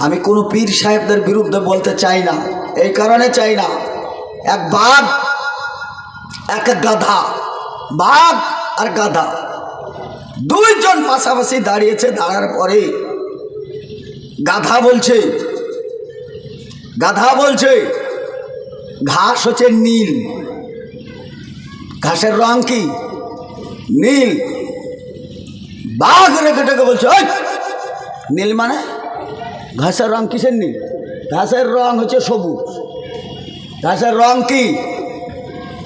আমি কোনো পীর সাহেবদের বিরুদ্ধে বলতে চাই না। এই কারণে চাই না। এক বাঘ এক গাধা বাঘ আর গাধা। দুইজন পাশাপাশি দাঁড়িয়েছে দাঁড়ার পরে গাধা বলছে গাধা বলছে ঘাস হচ্ছে নীল। ঘাসের রং কি? নীল। বাঘ রেখে টেকে বলছে "ওই, নীল মানে? ঘাসের রং কিসের নীল? ঘাসের রং হচ্ছে সবুজ। ঘাসের রং কি?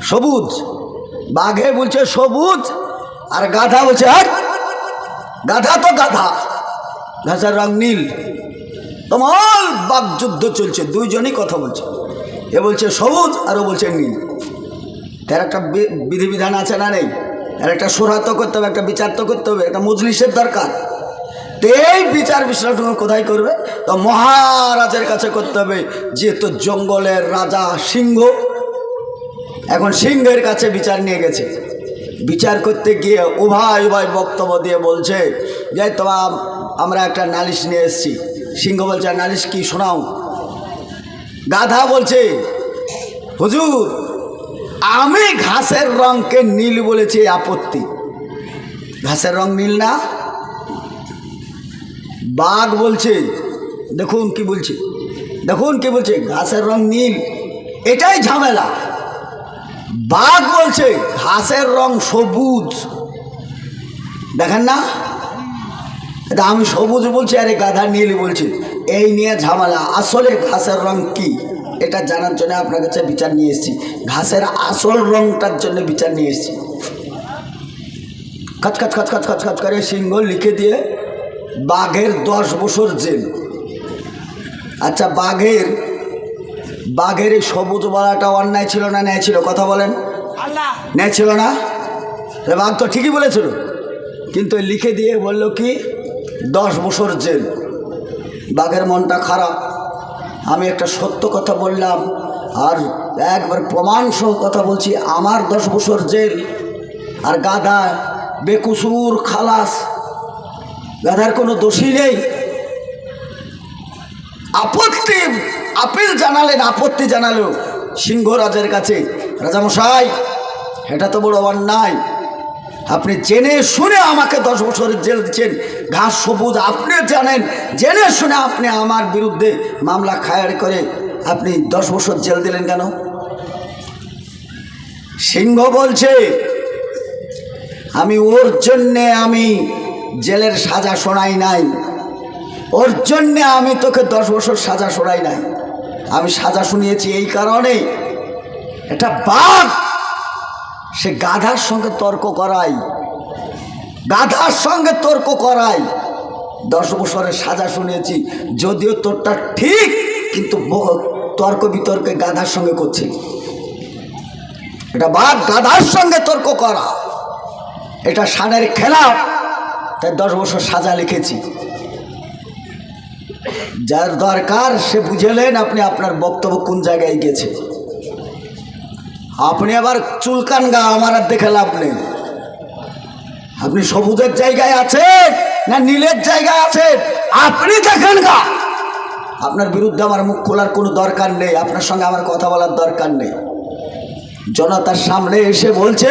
সবুজ। বাঘে বলছে সবুজ, আর গাধা বলছে "হাট! গাধা তো গাধা। ঘাসের রং নীল। তোমার বাঘ যুদ্ধ চলছে, দুইজনই কথা বলছে। এ বলছে সবুজ, আর ও বলছে নীল। তার একটা বিধিবিধান আছে না নেই? আর একটা সুরাত করতে হবে, একটা বিচার তো করতে হবে, একটা মজলিসের দরকার। এই বিচার বিশ্লেষণ কোথায় করবে? তো মহারাজের কাছে করতে হবে, যেহেতু জঙ্গলের রাজা সিংহ, এখন সিংহের কাছে বিচার নিয়ে গেছে। বিচার করতে গিয়ে উভয় উভয় বক্তব্য দিয়ে বলছে, যে তোমার, আমরা একটা নালিশ নিয়ে এসেছি। সিংহ বলছে, নালিশ কি শোনাও? গাধা বলছে, হুজুর, আমি ঘাসের রঙকে নীল বলেছি আপত্তি। ঘাসের রং নীল না? বাঘ বলছে, দেখুন কি বলছে, দেখুন কি বলছে, ঘাসের রং নীল, এটাই ঝামেলা। বাঘ বলছে, ঘাসের রং সবুজ। দেখেন না? এটা আমি সবুজ বলছি, আরে গাধা নীল বলছি। এই নিয়ে ঝামেলা। আসলে ঘাসের রং কি? এটা জানার জন্য আপনার কাছে বিচার নিয়ে এসেছি। ঘাসের আসল রংটার জন্য বিচার নিয়ে এসেছি। খচ খচ খচ খচ খচ খচ করে সিংহ লিখে দিয়ে বাঘের দশ বছর জেল। আচ্ছা বাঘের বাঘের এই সবুজ বলাটা অন্যায় ছিল না ন্যায় ছিল? কথা বলেন। ন্যায় ছিল না? বাঘ তো ঠিকই বলেছিল। কিন্তু লিখে দিয়ে বলল কি? দশ বছর জেল। বাঘের মনটা খারাপ। আমি একটা সত্য কথা বললাম। আর একবার প্রমাণ সহ কথা বলছি আমার দশ বছর জেল। আর গাধা বেকুসুর খালাস গাধার কোনো দোষী নেই। আপত্তি, আপিল জানালেন, আপত্তি জানালো সিংহরাজের কাছে। রাজামশাই, এটা তো বড় অন্যায়। আপনি জেনে শুনে আমাকে দশ বছরের জেল দিচ্ছেন। ঘাস সবুজ আপনি জানেন, জেনে শুনে আপনি আমার বিরুদ্ধে মামলা খায়ার করে আপনি দশ বছর জেল দিলেন কেন? সিংহ বলছে, আমি ওর জন্যে আমি জেলের সাজা শোনাই নাই। ওর জন্যে আমি তোকে দশ বছর সাজা শোনাই নাই। আমি সাজা শুনিয়েছি এই কারণে। এটা বাঘ! সে গাধার সঙ্গে তর্ক করাই গাধার সঙ্গে তর্ক করাই দশ বছরের সাজা শুনিয়েছি, যদিও তোরটা ঠিক, কিন্তু তর্ক বিতর্কে গাধার সঙ্গে করছে। এটা বাঘ গাধার সঙ্গে তর্ক করা। এটা সানের খেলা। তাই দশ বছর সাজা লিখেছি। যার দরকার, সে বুঝেলেন আপনি আপনার বক্তব্য কোন জায়গায় গেছে। আপনি আবার চুলকান গা, আমার আর দেখে লাভ নেই। আপনি সবুজের জায়গায় আছেন না নীলের জায়গায় আছেন? আপনি দেখেন গা। আপনার বিরুদ্ধে আমার মুখ খোলার কোনো দরকার নেই, আপনার সঙ্গে আমার কথা বলার দরকার নেই। জনতার সামনে এসে বলছে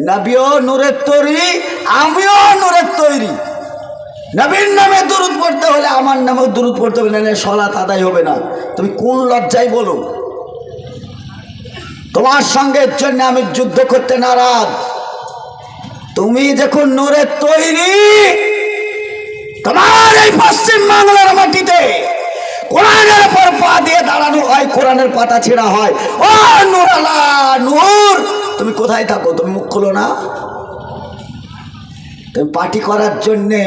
নবীও নূরের তৈরি, আমিও নূরের তৈরি। নবীর নামে দূরত পড়তে হলে আমার নামেও দূরত পড়তে হবে না সলাত আদায় হবে না। তুমি কোন লজ্জায় বলো? তোমার সঙ্গে জন্য আমি যুদ্ধ করতে নারাজ। তুমি দেখুন নূরের তৈরি। তোমার এই পশ্চিম বাংলার মাটিতে কোরআনের উপর পা দিয়ে দাঁড়ানো হয়, কোরআনের পাতা ছেঁড়া হয়। ও নূরালা নূর! তুমি কোথায় থাকো? তুমি মুখ খুলো না। তুমি পার্টি করার জন্যে,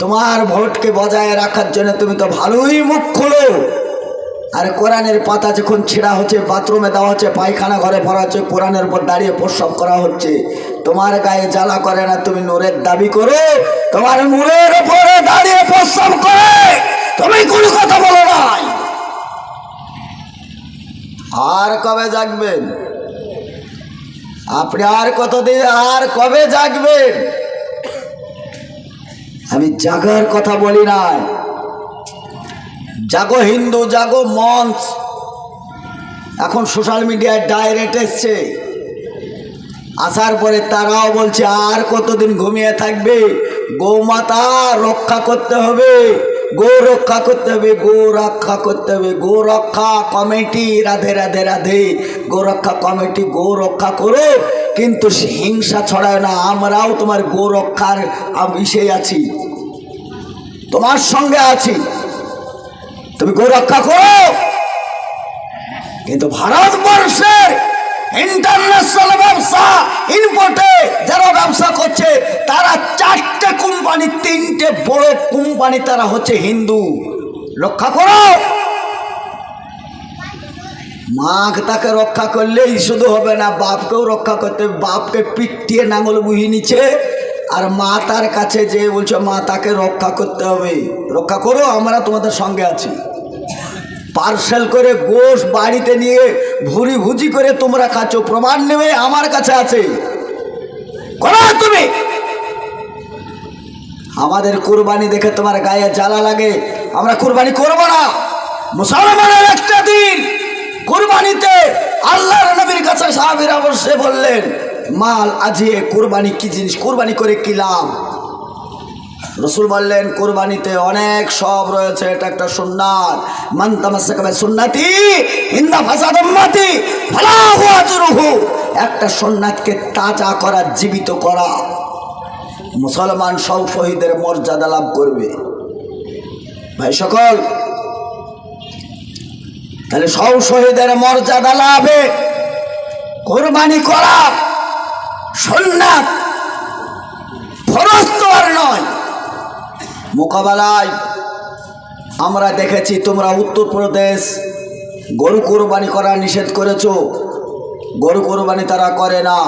তোমার ভোটকে বজায় রাখার জন্য তুমি তো ভালোই মুখ খোলো। আর কোরআনের পাতা যখন ছেঁড়া হচ্ছে, বাথরুমে দেওয়া হচ্ছে, পায়খানা ঘরে ভরা হচ্ছে, কোরআনের উপর দাঁড়িয়ে প্রস্রাব করা হচ্ছে, তোমার গায়ে জ্বালা করে না তুমি নূরের দাবি করো? তোমার নূরের উপরে দাঁড়িয়ে প্রস্রাব করে। তুমি কোনো কথা বলো নাই। আর কবে জাগবেন? আপনি আর কতদিন, আর কবে জাগবেন? আমি জাগার কথা বলি নাই। জাগো হিন্দু, জাগো মঞ্চ। এখন সোশ্যাল মিডিয়ায় ডাইরেক্ট এসছে। আসার পরে তারাও বলছে, আর কতদিন ঘুমিয়ে থাকবে? গৌমাতা রক্ষা করতে হবে। গো রক্ষা করতে হবে গো রক্ষা করতে হবে। গো রক্ষা কমিটি, রাধে রাধে রাধে। গো রক্ষা কমিটি গো রক্ষা করো। কিন্তু হিংসা ছড়ায় না। আমরাও তোমার গো রক্ষার বিষয়ে আছি। তোমার সঙ্গে আছি। তুমি গো রক্ষা করো। কিন্তু ভারতবর্ষে ইন্টারন্যাশনাল ব্যবসা ইনপোর্টে যারা ব্যবসা করছে, তারা চারটে কোম্পানি তিনটে বড় কোম্পানি তারা হচ্ছে হিন্দু। রক্ষা করো। মাঘ তাকে রক্ষা করলেই শুধু হবে না, বাপকেও রক্ষা করতে। বাপকে পিটিয়ে নাঙল বুহি নিচ্ছে। আর মা তার কাছে যে বলছে, মা, তাকে রক্ষা করতে হবে। রক্ষা করো, আমরা তোমাদের সঙ্গে আছি। পার্সেল করে গোশ বাড়িতে নিয়ে ভুরি ভুজি করে তোমরা খাচ্ছ, প্রমাণ নেবে, আমার কাছে আছে। তুমি! আমাদের কুরবানি দেখে তোমার গায়ে জ্বালা লাগে, আমরা কুরবানি করব না। মুসলমানের একটা দিন, কুরবানিতে আল্লাহর নবীর কাছে সাহাবিরা বসে বললেন, মাল আজিয়ে কুরবানি কি জিনিস? কুরবানি করে কি লাভ? রসুল বললেন, কোরবানিতে অনেক সব রয়েছে, এটা একটা সুন্নাত। মান তামাসাকাবে সুন্নাতি হিন্দা ফাসাদ একটা সুন্নাতকে তাজা করা, জীবিত করা। মুসলমান সব শহীদের মর্যাদা লাভ করবে। ভাই সকল, তাহলে সব শহীদের মর্যাদা লাভে কোরবানি করা সুন্নাত ফরজ তো আর নয় মোকাবেলায় আমরা দেখেছি তোমরা উত্তরপ্রদেশ গরু কোরবানি করা নিষেধ করেছ। গরু কোরবানি তারা করে না।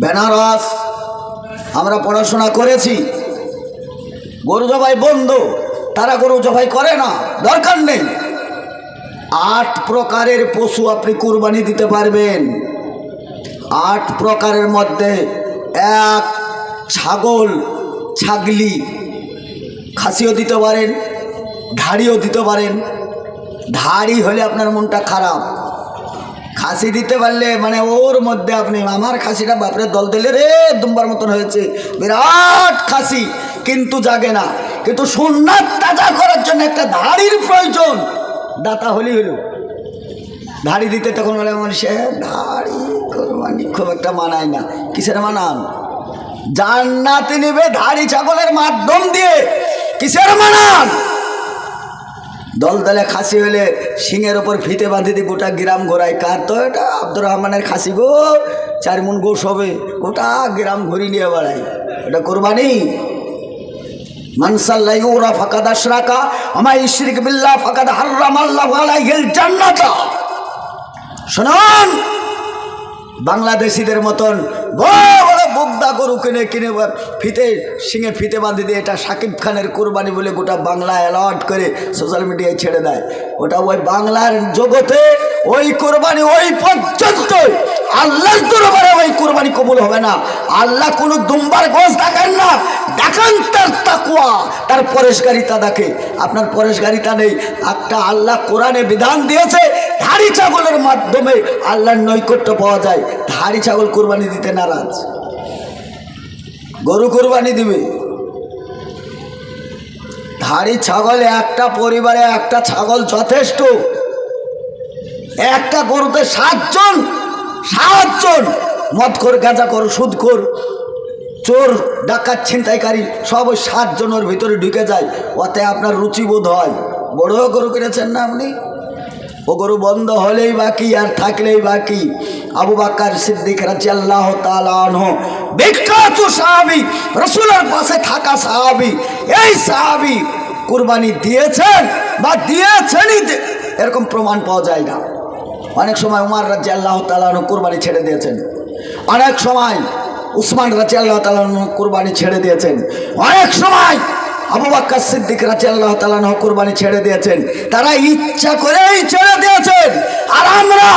বেনারস আমরা পড়াশোনা করেছি। গরু জবাই বন্ধ, তারা গরু জবাই করে না, দরকার নেই। আট প্রকারের পশু আপনি কোরবানি দিতে পারবেন। আট প্রকারের মধ্যে এক ছাগল ছাগলি খাসিও দিতে পারেন ধাড়িও দিতে পারেন ধাড়ি হলে আপনার মনটা খারাপ। খাসি দিতে পারলে মানে ওর মধ্যে আপনি, আমার খাসিটা বাপরে দল দিলে রে, দুম্বার মতন হয়েছে। বিরাট খাসি, কিন্তু জাগে না। কিন্তু সুন্নাত তাজা করার জন্য একটা ধাড়ির প্রয়োজন। দাতা হলি হলো। ধাড়ি দিতে তখন বলে মানুষে ধাড়ি কোরবানি, খুব একটা মানায় না। কিসের মানান? জান্নাতে নেবে ধাড়ি ছাগলের মাধ্যম দিয়ে। কিসের মানান? দল দলে খাসি হলে শিঙের ওপর ফিতে বাঁধি দিয়ে গোটা গ্রাম ঘোরায়। কার তো এটা? আব্দুর রহমানের খাসি গো। চার মন গোস হবে। গোটা গ্রাম ঘুরি নিয়ে বেড়ায়। এটা কোরবানি। মানসাল্লাই ওরা ফাকাদ আশরাকা আমায় ইশরিক বিল্লাহ ফাকাদ হাররাম আল্লাহ আলাইহিল জান্নাতা। শুনুন। বাংলাদেশিদের মতন বড় বোগদা গরু কিনে কিনে ফিতে, শিঙে ফিতে বাঁধে দিয়ে এটা সাকিব খানের কোরবানি বলে গোটা বাংলা অ্যালার্ট করে সোশ্যাল মিডিয়ায় ছেড়ে দেয়। ওটা ওই বাংলার জগতে ওই কোরবানি ওই পর্যন্ত। আল্লাহর দরবারে ওই কোরবানি কবুল হবে না। আল্লাহ কোনো দুম্বার গোস দেখেন না। দেখান তার তাকুয়া তার পরেশগারিতা দেখে। আপনার পরেশগারিতা নেই। একটা আল্লাহ কোরআনে বিধান দিয়েছে, ধাড়ি ছাগলের মাধ্যমে আল্লাহর নৈকট্য পাওয়া যায়। ধাড়ি ছাগল কোরবানি দিতে নারাজ। গরু কোরবানি দিবে। ধাড়ি ছাগল একটা, পরিবারে একটা, ছাগল যথেষ্ট। একটা গরুতে সাতজন সাতজন। মদখোর গাঁজাখোর সুদখোর চোর, ডাকাত, ছিনতাইকারী, সব ওই সাতজনের ভিতরে ঢুকে যায়। ওতে আপনার রুচিবোধ হয়। বড় গরু কিনেছেন না আপনি? ও গরু বন্ধ হলেই বাকি, আর থাকলেই বাকি। আবু বাক্কার সিদ্দিক রাজি আল্লাহ বিখ্যাত সাহাবি, রসুলের পাশে থাকা সাহাবি, এই সাহাবি কুরবানি দিয়েছেন বা দিয়েছেনই এরকম প্রমাণ পাওয়া যায় না। অনেক সময় উমার রাজি আল্লাহ তালাহ কুরবানি ছেড়ে দিয়েছেন। অনেক সময় উসমান রাজি আল্লাহ তালাহ কুরবানি ছেড়ে দিয়েছেন। অনেক সময় আবু বাক্কার সিদ্দিক রাজি আল্লাহ তালাহ কুরবানি ছেড়ে দিয়েছেন। তারা ইচ্ছা করেই ছেড়ে দিয়েছেন। আর আমরা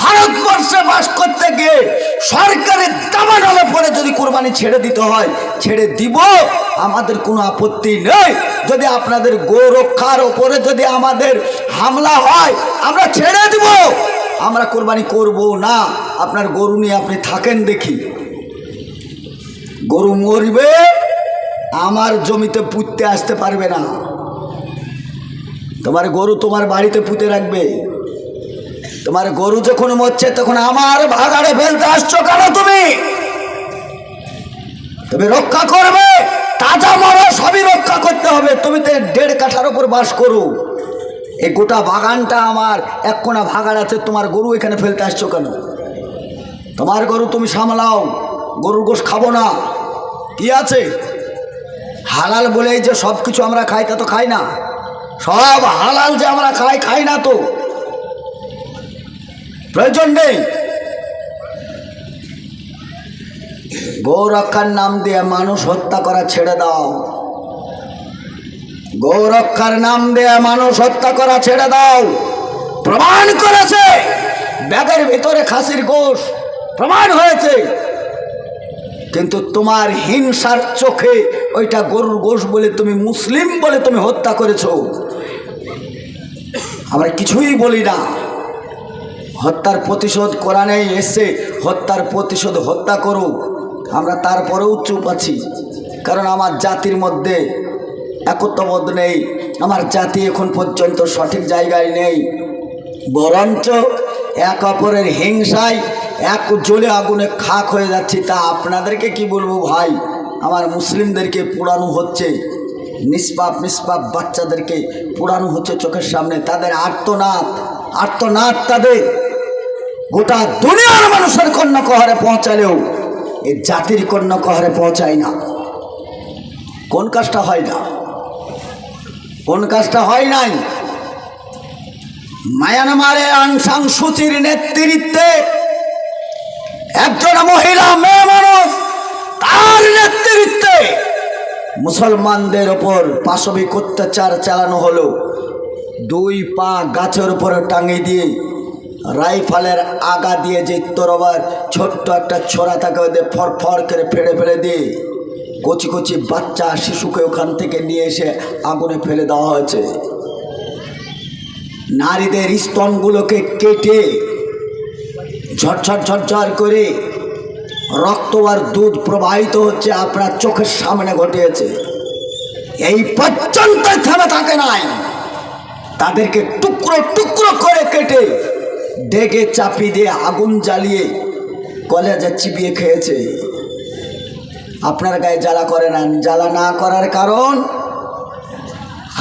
ভারতবর্ষে বাস করতে গিয়ে সরকারের দামাডালে পরে যদি কোরবানি ছেড়ে দিতে হয়, ছেড়ে দিব, আমাদের কোনো আপত্তি নেই। যদি আপনাদের গোরক্ষার ওপরে যদি আমাদের হামলা হয়, আমরা ছেড়ে দিব। আমরা কোরবানি করব না। আপনার গরু নিয়ে আপনি থাকেন দেখি। গরু মরবে আমার জমিতে পুঁততে আসতে পারবে না। তোমার গরু তোমার বাড়িতে পুঁতে রাখবে। তোমার গরু যখন মরছে, তখন আমার ভাগাড়ে ফেলতে আসছো কেন তুমি? তুমি রক্ষা করবে, তাজা মরা সবই রক্ষা করতে হবে। তুমি তো দেড় কাঠার উপর বাস করো। এই গোটা বাগানটা আমার, এক কোনা ভাগাড় আছে, তোমার গরু এখানে ফেলতে আসছো কেন? তোমার গরু তুমি সামলাও, গরুর গোশ খাব না। কি আছে? হালাল বলেই যে সব কিছু আমরা খাই, তা তো খাই না। সব হালাল যে আমরা খাই খাই না তো। প্রয়োজন নেই। গৌরক্ষার নাম দিয়ে মানুষ হত্যা করা ছেড়ে দাও। গৌরক্ষার নাম দিয়ে মানুষ হত্যা করা ছেড়ে দাও। প্রমাণ করেছে। ব্যাগের ভিতরে খাসির গোষ প্রমাণ হয়েছে। কিন্তু তোমার হিংসার চোখে ওইটা গরুর গোশ বলে তুমি মুসলিম বলে তুমি হত্যা করেছ। আমরা কিছুই বলি না। হত্যার প্রতিশোধ কোরআনে এসছে, হত্যার প্রতিশোধ হত্যা করো। আমরা তারপরেও চুপ আছি, কারণ আমার জাতির মধ্যে একত্ববোধ নেই, আমার জাতি এখন পর্যন্ত সঠিক জায়গায় নেই। বরঞ্চ এক অপরের হিংসায় এক জ্বলে আগুনে খাক হয়ে যাচ্ছি, তা আপনাদেরকে কি বলব ভাই? আমার মুসলিমদেরকে পোড়ানো হচ্ছে, নিষ্পাপ নিষ্পাপ বাচ্চাদেরকে পোড়ানো হচ্ছে চোখের সামনে। তাদের আর্তনাদ আর্তনাদ তাদের। গোটা দুনিয়ার মানুষের কন্যা কহারে পৌঁছালেও এ জাতির কন্যা কহারে পৌঁছায় না। কোন কাজটা হয় না? কোন কাজটা হয় নাই? মায়ানমারে আংসাং সুচির নেতৃত্বে একজন মহিলা, মেয়ে মানুষ, তার নেতৃত্বে মুসলমানদের ওপর পাশবিক অত্যাচার চালানো হলো। দুই পা গাছের উপরে টাঙিয়ে দিয়ে রাইফালের আগা দিয়ে যে তরবার, ছোট্ট একটা ছোড়া থাকে ওদের ফর ফর করে ফেড়ে ফেলে দিয়ে কচি কচি বাচ্চা, শিশুকে ওখান থেকে নিয়ে এসে আগুনে ফেলে দেওয়া হয়েছে। নারীদের স্তনগুলোকে কেটে ঝরঝর ঝরঝর করে রক্ত আর দুধ প্রবাহিত হচ্ছে আপনার চোখের সামনে ঘটিয়েছে। এই পর্যন্ত থেমে থাকে নাই। তাদেরকে টুকরো টুকরো করে কেটে ডেকে চাপি দিয়ে আগুন জ্বালিয়ে কলেজে চিবিয়ে খেয়েছে। আপনার গায়ে জ্বালা করে না, জ্বালা না করার কারণ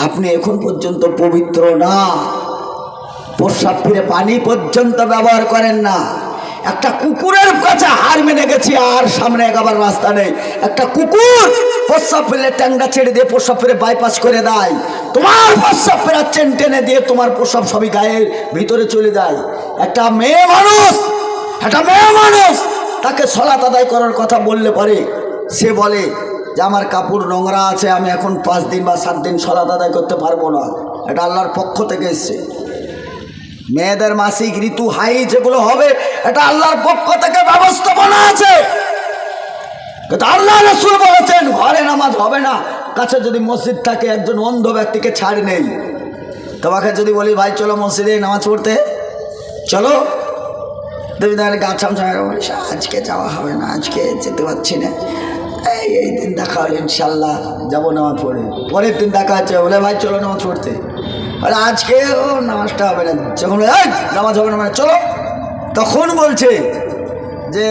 আপনি এখন পর্যন্ত পবিত্র না। প্রস্রাব ফিরে পানি পর্যন্ত ব্যবহার করেন না। একটা কুকুরের কাছে হার মেনে গেছি, আর সামনে এগাবার রাস্তা নেই। একটা কুকুর প্রস্রাব ফেলে ট্যাংটা ছেড়ে দিয়ে প্রস্রাব ফেলে বাইপাস করে দেয়। তোমার প্রস্রাব ফেরা চেন টেনে দিয়ে তোমার প্রস্রাব সবই গায়ের ভিতরে চলে যায়। একটা মেয়ে মানুষ, একটা মেয়ে মানুষ, তাকে সলাত আদায় করার কথা বললে পারে। সে বলে, যে আমার কাপড় নোংরা আছে, আমি এখন পাঁচ দিন বা সাত দিন সলাত আদায় করতে পারব না। এটা আল্লাহর পক্ষ থেকে এসছে। মেয়েদের মাসিক ঋতু হাই যেগুলো হবে, এটা আল্লাহর পক্ষ থেকে ব্যবস্থাপনা আছে। আল্লাহ রসুল বলেছেন, ঘরে নামাজ হবে না, কাছে যদি মসজিদ থাকে, একজন অন্ধ ব্যক্তিকে ছাড় নেই। তোমাকে যদি বলি, ভাই, চলো মসজিদে নামাজ পড়তে। চলো। তুমি তাহলে গা আজকে যাওয়া হবে না, আজকে যেতে পারছি না। এই এই দিন দেখা হলো ইনশাল্লাহ যাব নামাজ পড়ে। পরের দিন দেখা হচ্ছে, বলে, ভাই, চলো নামাজ পড়তে। বলে আজকে ও নামাজটা হবে না। যখন নামাজ হবে না মানে চলো। তখন বলছে যে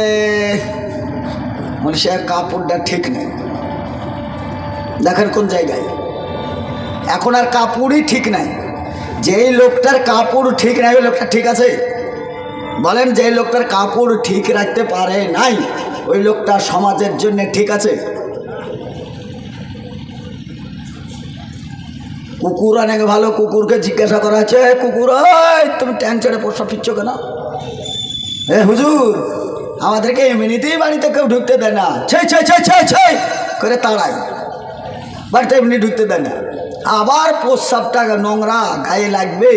মনীষের কাপড়টা ঠিক নেই। দেখেন কোন জায়গায়। এখন আর কাপড়ই ঠিক নাই। যেই লোকটার কাপড় ঠিক নাই, ওই লোকটা ঠিক আছে? বলেন যে লোকটার কাপড় ঠিক রাখতে পারে নাই, ওই লোকটা সমাজের জন্য ঠিক আছে। কুকুর অনেক ভালো কুকুরকে জিজ্ঞাসা করা হচ্ছে কুকুর তুমি ট্যাং ছেড়ে পোষা ফিরছ কেন? এ হুজুর, আমাদেরকে এমনিতেই বাড়িতে কেউ ঢুকতে দেয় না। ছে ছে ছে ছে ছে করে তাড়াই। বাড়িতে এমনি ঢুকতে দেয় না। আবার প্রস্রাবটা নোংরা, গায়ে লাগবে,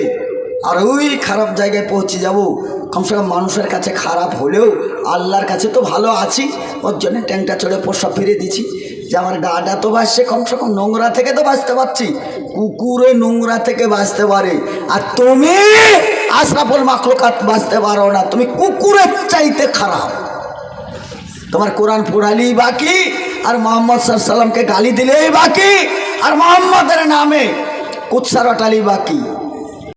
আর ওই খারাপ জায়গায় পৌঁছে যাব। কমসে কম মানুষের কাছে খারাপ হলেও আল্লাহর কাছে তো ভালো আছি, ওর জন্য ট্যাংটা চড়ে পোষা ফিরে দিছি যে আমার গাটা তো বাঁচছে কমসে কম নোংরা থেকে তো বাঁচতে পারছি। কুকুরে নোংরা থেকে বাঁচতে পারে। আর তুমি আশরাফুল মাখলুকাত বাঁচতে পারো না। তুমি কুকুরের চাইতে খারাপ। তোমার কোরআন পড়ালি বাকি, আর মোহাম্মদ সাল্লামকে গালি দিলেই বাকি, আর মোহাম্মদের নামে কুৎসার অটালি বাকি।